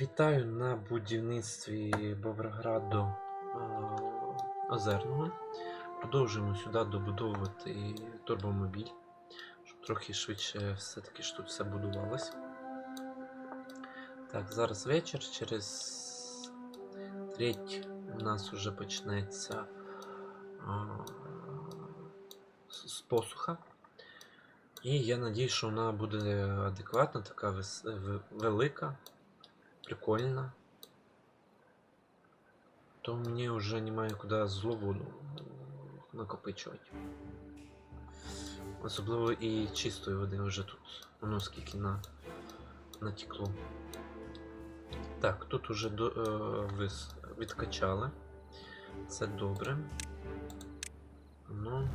Вітаю на будівництві Боброграду е, Озерного. Продовжуємо сюди добудовувати турбомобіль, щоб трохи швидше все-таки ж тут все будувалось. Так, зараз вечір, через треть у нас вже почнеться з з посуха. І я надію, що вона буде адекватна, така велика, прикольна. То мені вже немає куди злу воду накопичувати. Особливо і чистої води вже тут. Воно скільки на, натекло. Так, тут уже до, е, відкачали. Це добре. Ну.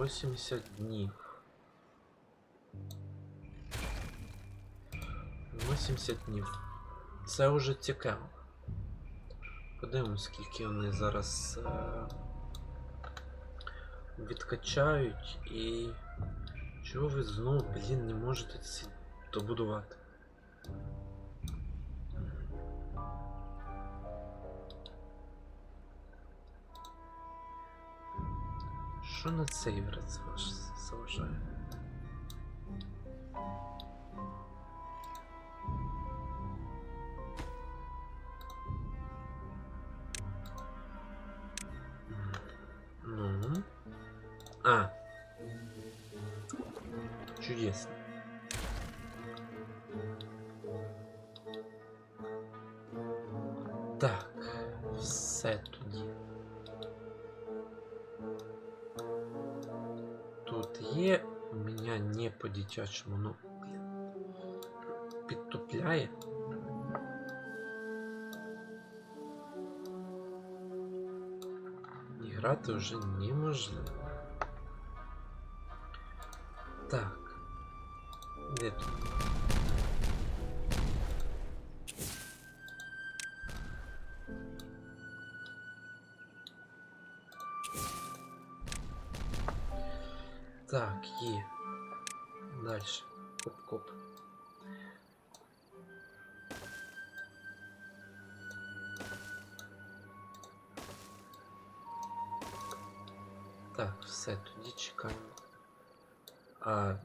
80 днів. 80 днів. Це вже цікаво. Подивимось, скільки вони зараз е, відкачають і. Чого ви знову, блін, не можете ці добудувати? Що на цей враз ваш заважає? А. Чудесно. Так, все тоді. Тут є у мене не по-дитячому, ну блін, підтупляє. І грати вже неможливо. Де тут? Так, є. Дальше. Коп-коп. Так, все, тоді чекаємо. А.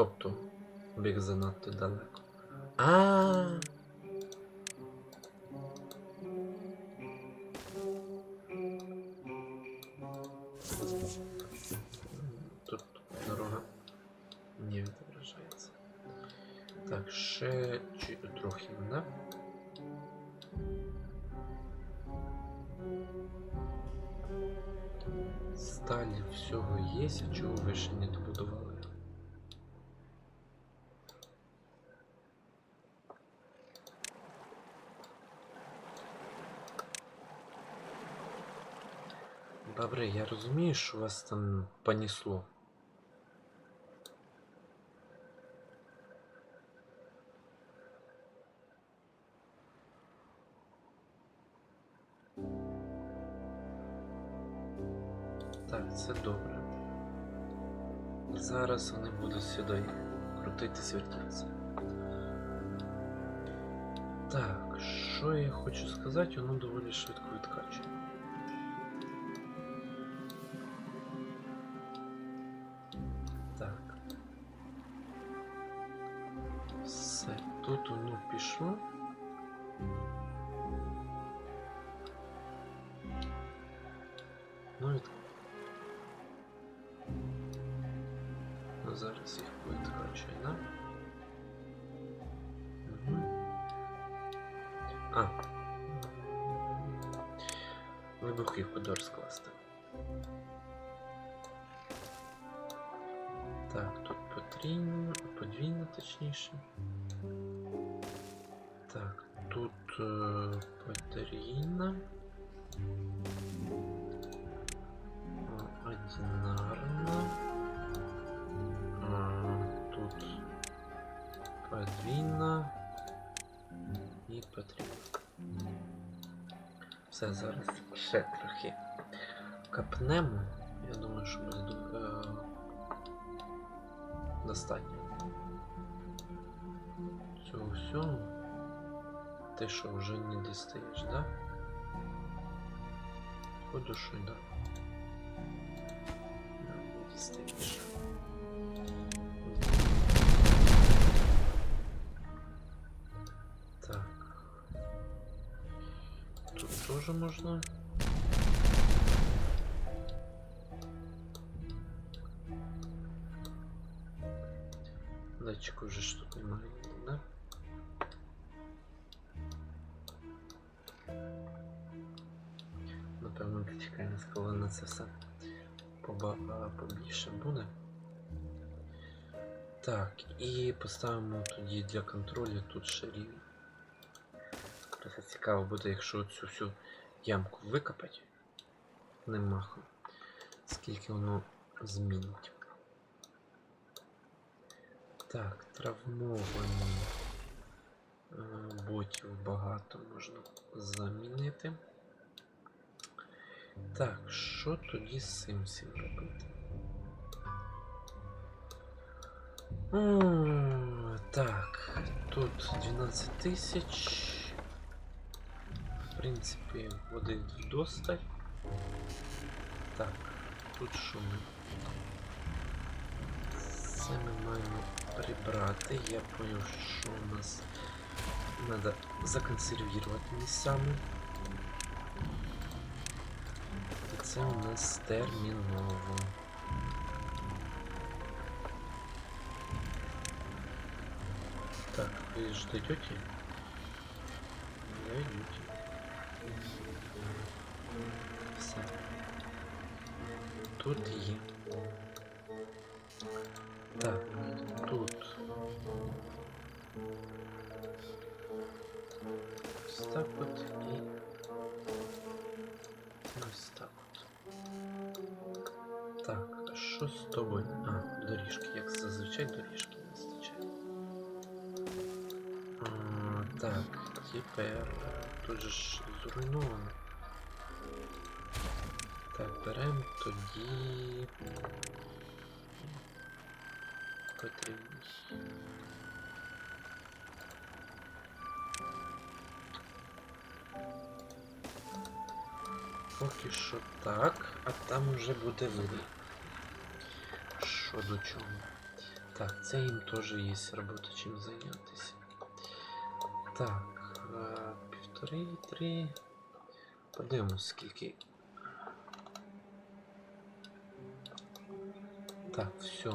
Тобто, біг занадто далеко. А. Тут дорога не відображається. Так, ще трохи, да? Сталі всього є, чого ви ще не добудували? Добре, я розумію, що вас там понесло. Так, це добре. Зараз вони будуть сюди крутитись, вертатися. Так, що я хочу сказати, воно доволі швидко відкачує. Тут воно пішло. Ну. Ну, зараз їх відкачує, да? Угу. А. Вибухівку до розкласти. Так, тут потрійно, подвійно точніше. Тут е, потрійно. А, Одинарно. А, тут подвійно і потрійно. Все, зараз ще трохи капнемо. Я думаю, що буде е, достатньо. всього. Ти що, вже не дістаєш, да? Походу, що да. Да, не дістаєш. Так. Тут тоже можно. Датчика уже что-то немає, да? Це все побільше буде. Так, і поставимо тоді для контролю тут ще рівень. Просто цікаво буде, якщо цю всю ямку викопати одним махом, скільки воно змінить. Так, травмовані е, ботів багато можна замінити. Так, що тоді з цим всім робити? О, так, тут 12 тисяч. В принципі, води вдосталь. Так, тут що ми? Це ми маємо прибрати. Я понял, що у нас треба законсервувати місцями. Це у нас терміново. Так, ви ж дойдете? Дойдете. Все. Тут є. Так, тут. Ось так от з тобою? А, доріжки, як зазвичай доріжки не вистачає. Так, тепер тут же ж зруйновано. Так, беремо тоді. Потрібний. Поки що так, а там уже буде видно. Що до чого. Так, це їм теж є робота чим зайнятися. Так, е, півтори, три. Подивимось, скільки. Так, все.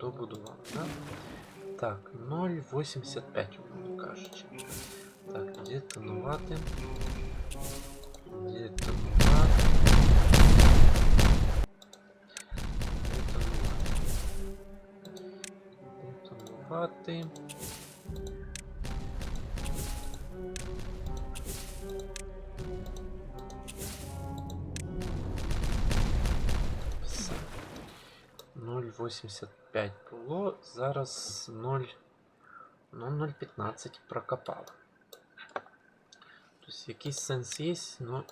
Добудував, да? Так, 0,85, умовно кажучи. Так, детонувати. Детонувати. Детонувати. Все. 0,85 було, зараз 0, ну 0,15 прокопало. Тобто якийсь сенс є, ну.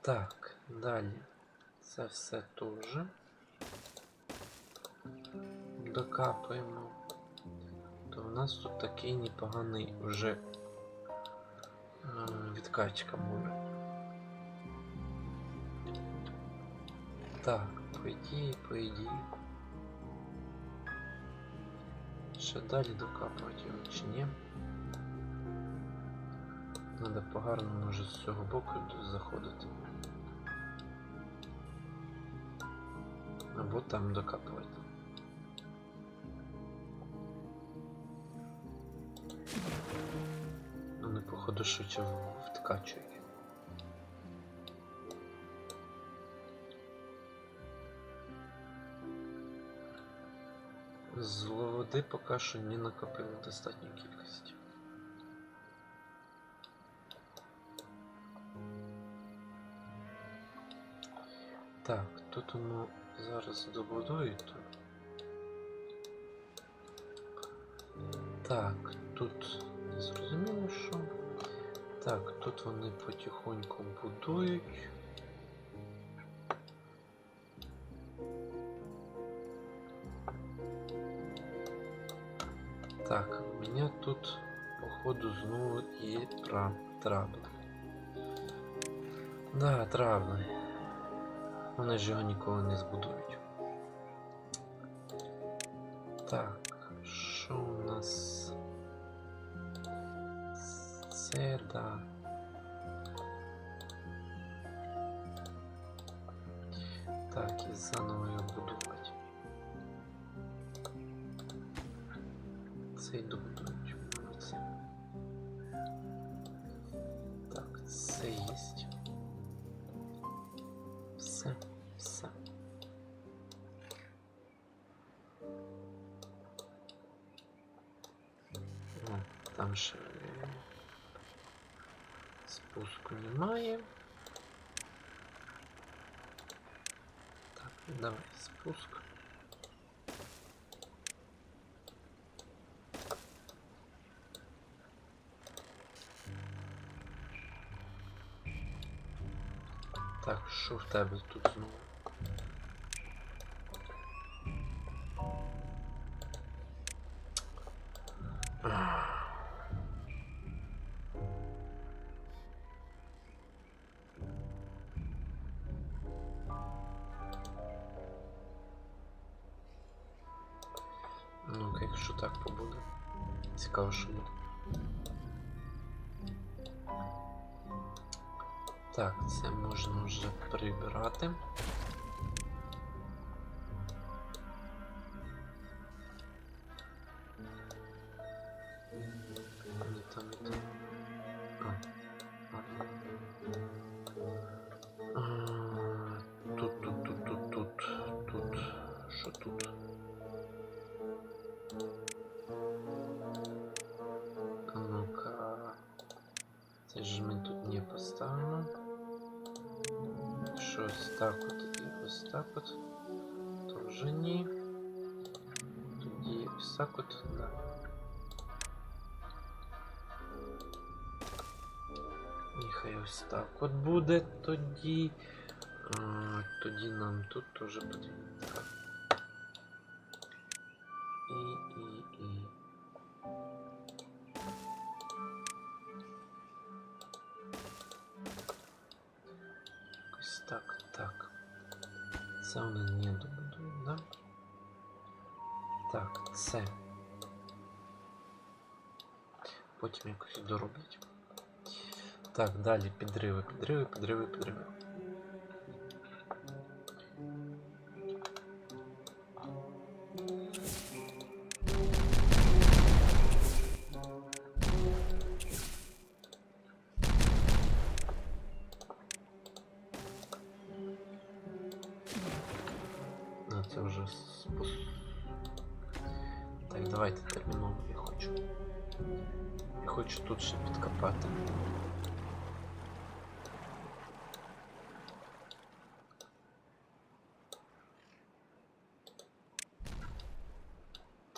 Так, далі. Це все теж. Докапуємо. То в нас тут такий непоганий вже е, відкачка може. Так, по ідеї, по ідеї. Ще далі докапувати його чи ні. Надо погарно може з цього боку заходити. Або там докапувати. Походу швидше в- вткачують. З води поки що не накопили достатню кількість. Так, тут воно зараз добудують. Так, тут не зрозуміло що. Так, тут вони потихоньку будують. Так, у меня тут, походу, знову і тра... трабли. Да, трабли. Вони ж його ніколи не збудують. Так, що у нас? Це. Так, і заново його будувати. Це й добудують. Так, це єсть. Все, все. О, там ще е, спуску немає. Так, давай спуск. Так, що в тебе тут знову? Тут, тут, тут, тут, тут, тут. Що тут? А ну-ка. Це ж ми тут не поставимо. Що ось так от і ось так от. То вже ні. Тоді ось так от, да. ось так от буде тоді. А, тоді нам тут теж потрібно. Так. І, і, і. Якось так, так. Це вони не добудують, да? Так, це. Потім якось дороблять. Так, далі підриви, підриви, підриви, підриви.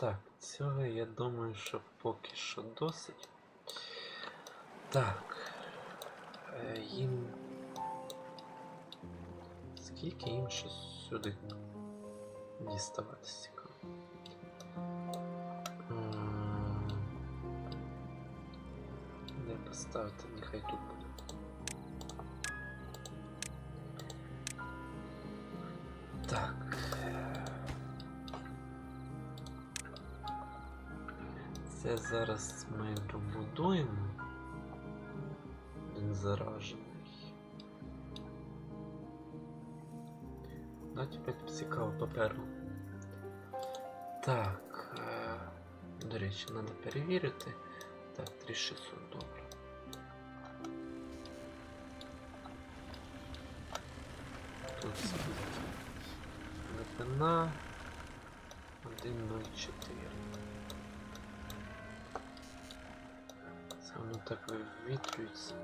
Так, цього я думаю, що поки що досить. Так. Е, їм. Скільки їм ще сюди діставатися Де поставити? Нехай тут буде. Так. Це зараз ми добудуємо. Він заражений. Ну, тепер цікаво паперу. Так. Е, до речі, треба перевірити. Так, 3600, добре. Тут скільки? Глибина 1.04. воно так вивітрюється.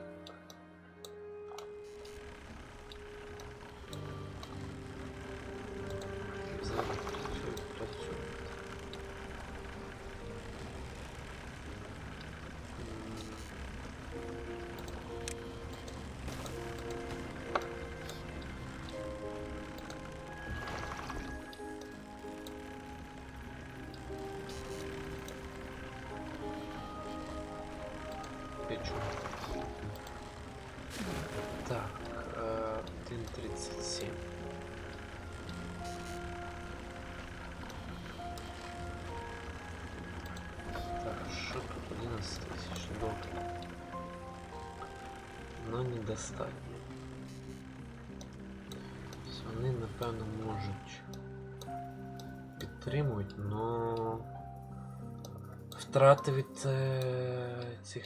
речу. Так, е, 1.37. Так, что тут 11 тысяч долларов? Но недостатньо. Вони, напевно, можуть підтримують, но втрати від е, цих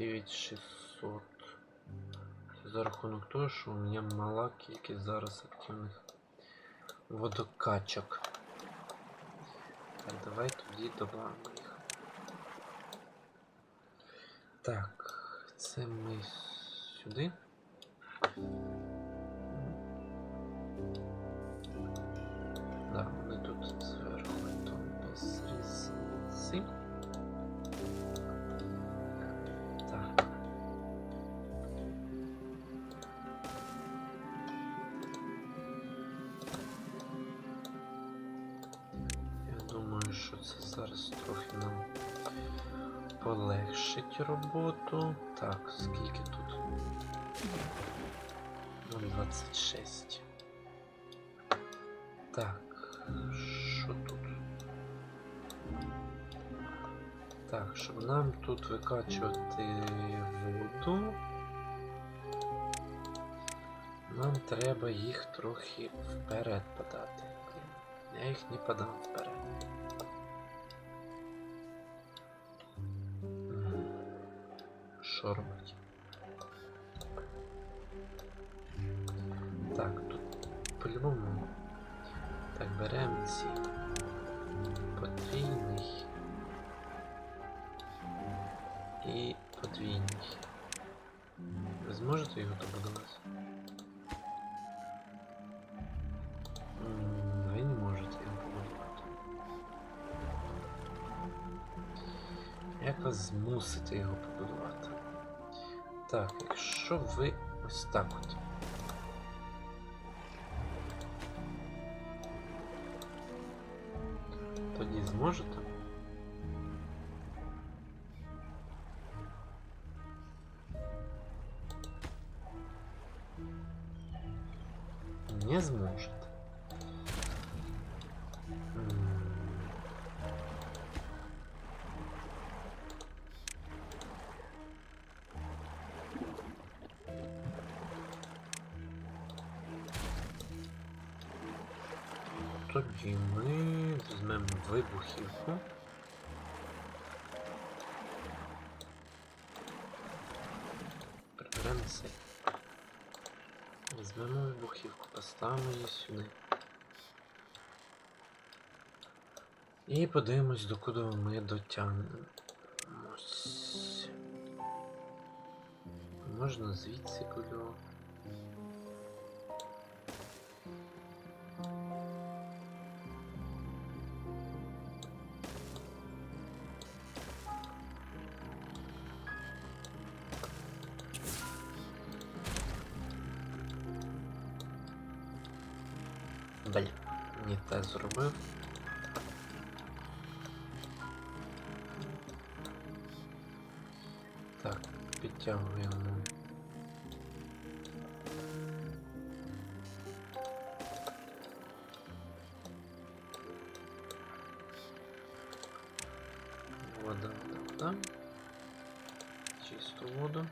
9600. За рахунок того, що у мене мала кількість зараз активних водокачок. Так, давай тоді додамо їх. Так, це ми сюди. Роботу. Так, скільки тут? Ну, 26. Так, що тут? Так, щоб нам тут викачувати воду. Нам треба їх трохи вперед подати. Я їх не подам вперед. Що робити? Так, тут по-любому. Так, беремо ці потрійний і подвійний. Ви зможете його добудувати? Ви не можете його побудувати. Як вас змусити його побудувати? Так, якщо ви ось так от. Тоді зможете? Цей. Візьмемо вибухівку, поставимо її сюди. І подивимось, докуди ми дотягнемось. Можна звідси куди. Підтягуємо. Вода, вода, вода. Чисту воду.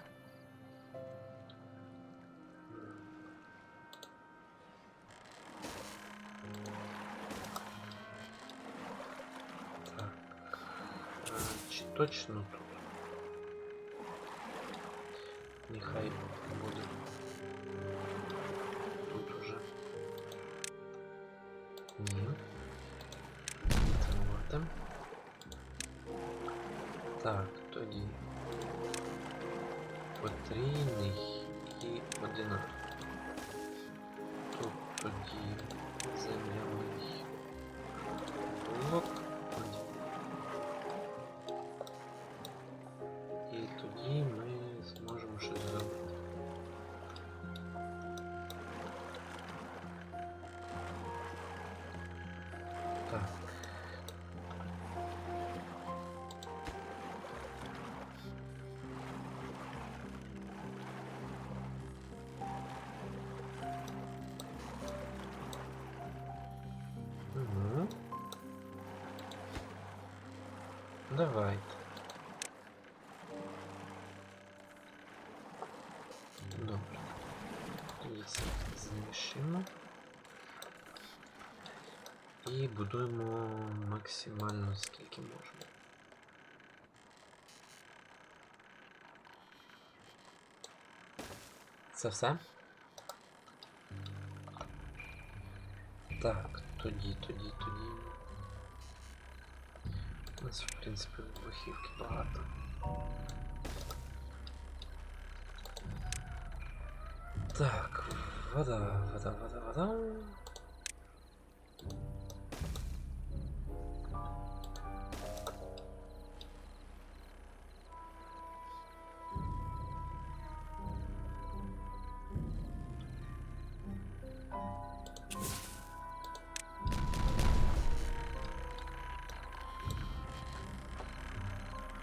Так. а, точно тут? Нехай буде. Тут уже. Ні. Тримати. Так, тоді. Потрійний Давайте. Добре. Ліс замішимо. І будуємо максимально скільки можна. Це все? Так, тоді, тоді, тоді. У нас, в принципі, вибухівки багато. Так, вода, вода, вода, вода.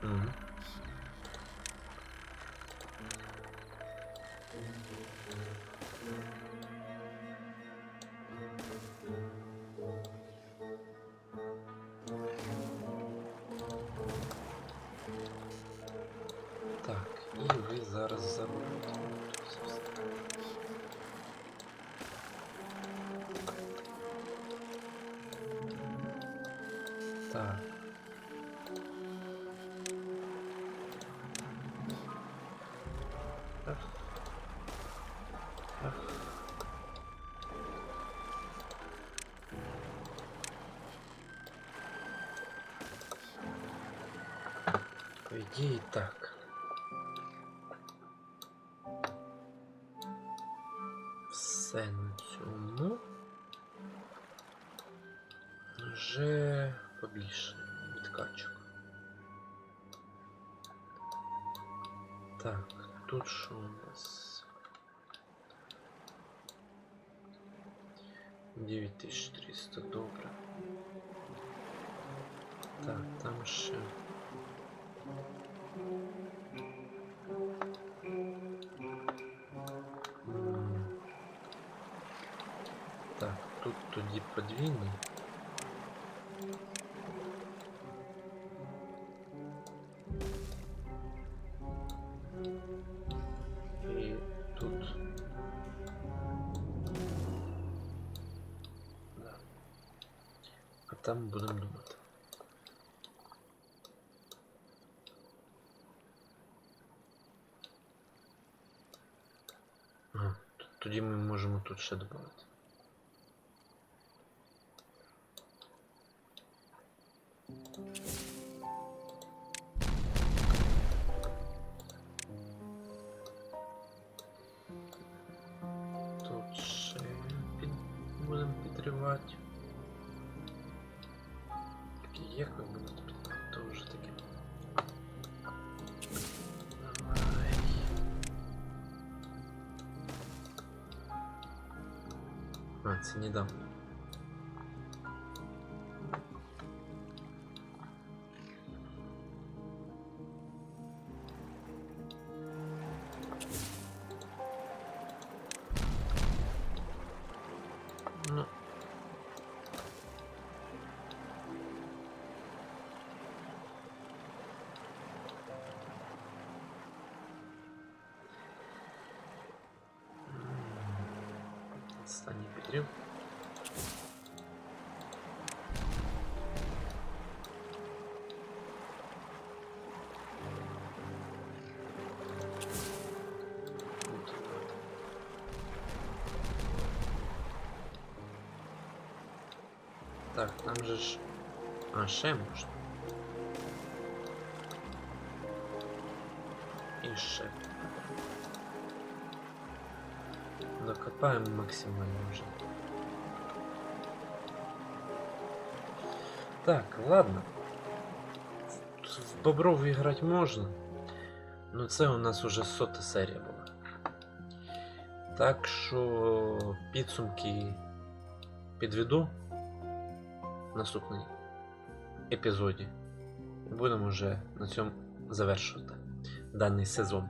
Мгм. Так, і ви зараз заробите. Так. По ідеї так. Все на цьому. Вже побільше відкачок. Так, тут що у нас? 9300, добре. Так, там ще. подвійний. І тут. Да. А там будемо думати. Ага, т- тоді ми можемо тут ще додати. А, це недавно. Ну. Так, там же ж. А, ще можна. І ще. Докопаємо максимально вже. Так, ладно. В Боброві грати можна. Ну це у нас уже сота серія була. Так що підсумки підведу в епізоді. Будемо вже на цьому завершувати даний сезон.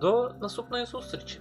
До наступної зустрічі!